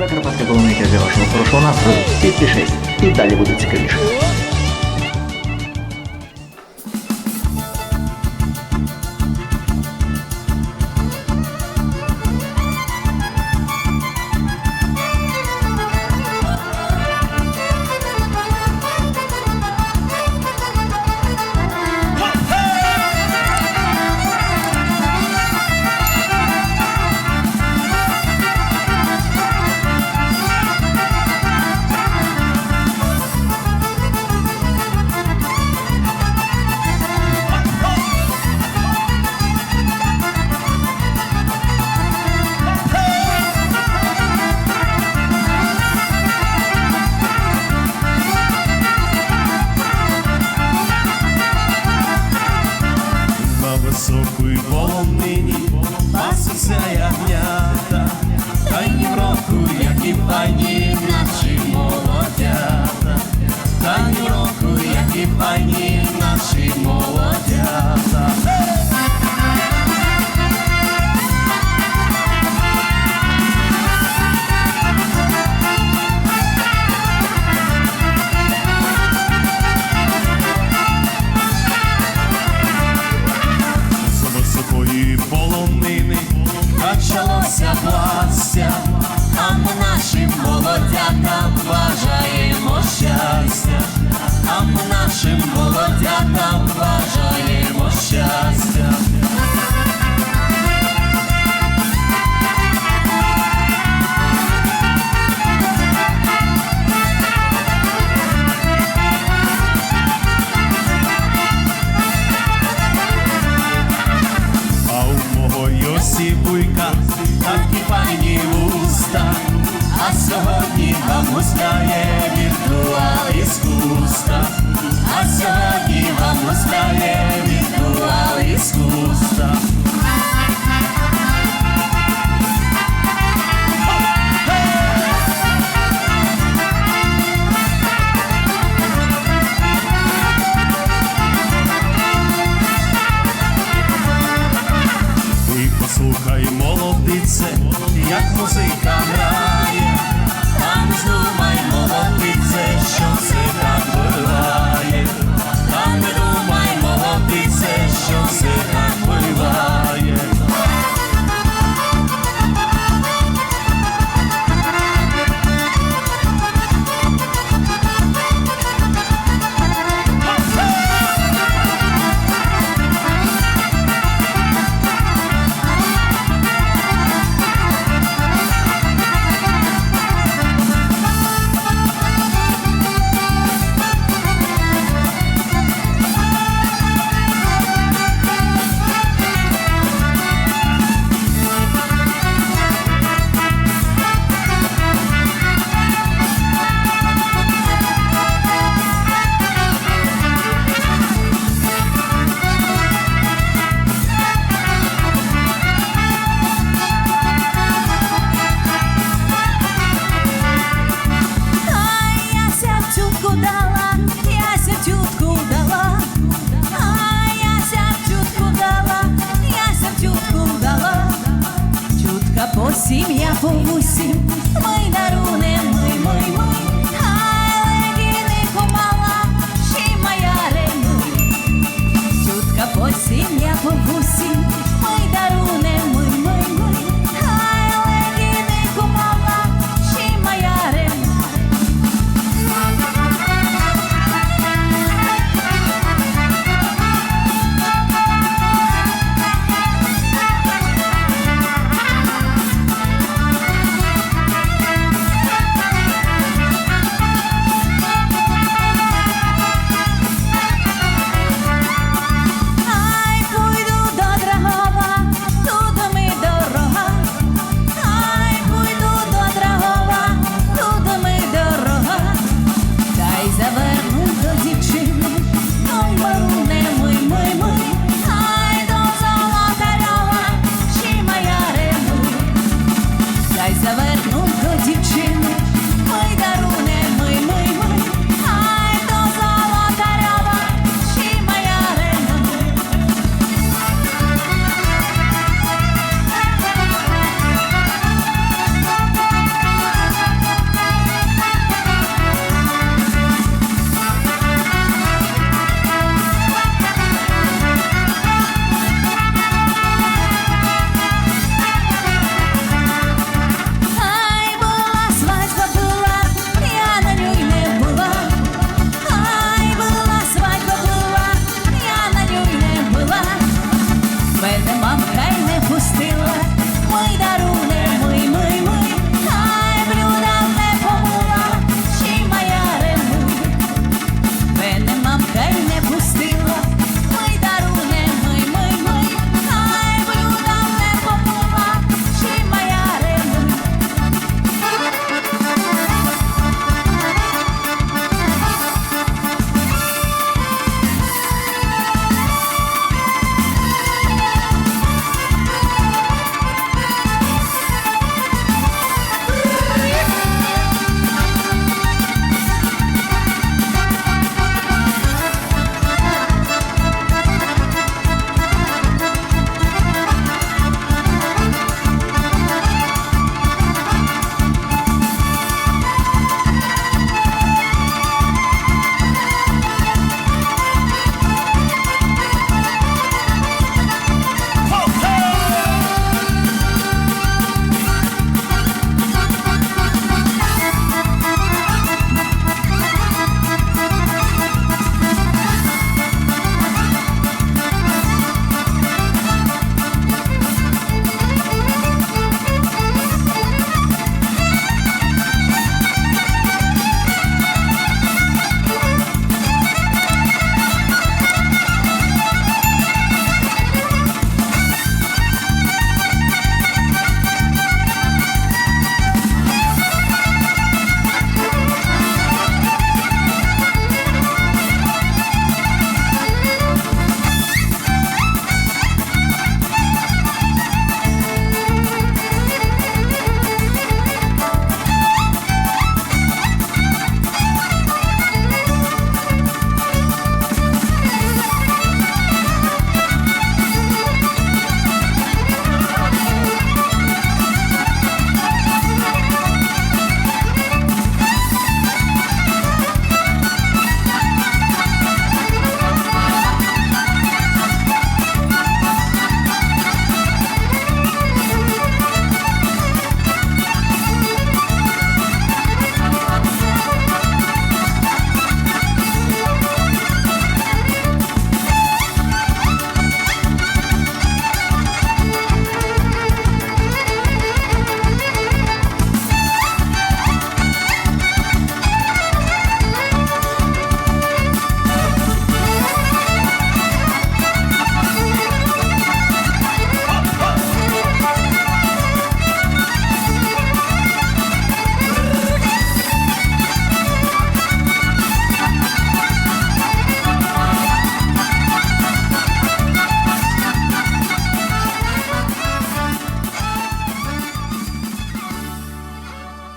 Закарпатська полоника для вашого хорошого настрою. Підпишись, і далі буде цікавіше. Наші молодята. з високої полонини качалося пластя, а ми нашим молодятам бажаємо щастя, а ми нашим вам гуляє віртуал іскусства, а сьогодні вам гуляє По сім'я по вусім, ми даруне, ми, ми, ми. хай легіни мала, ще й моя реми. Тютка по сім'я по вусім,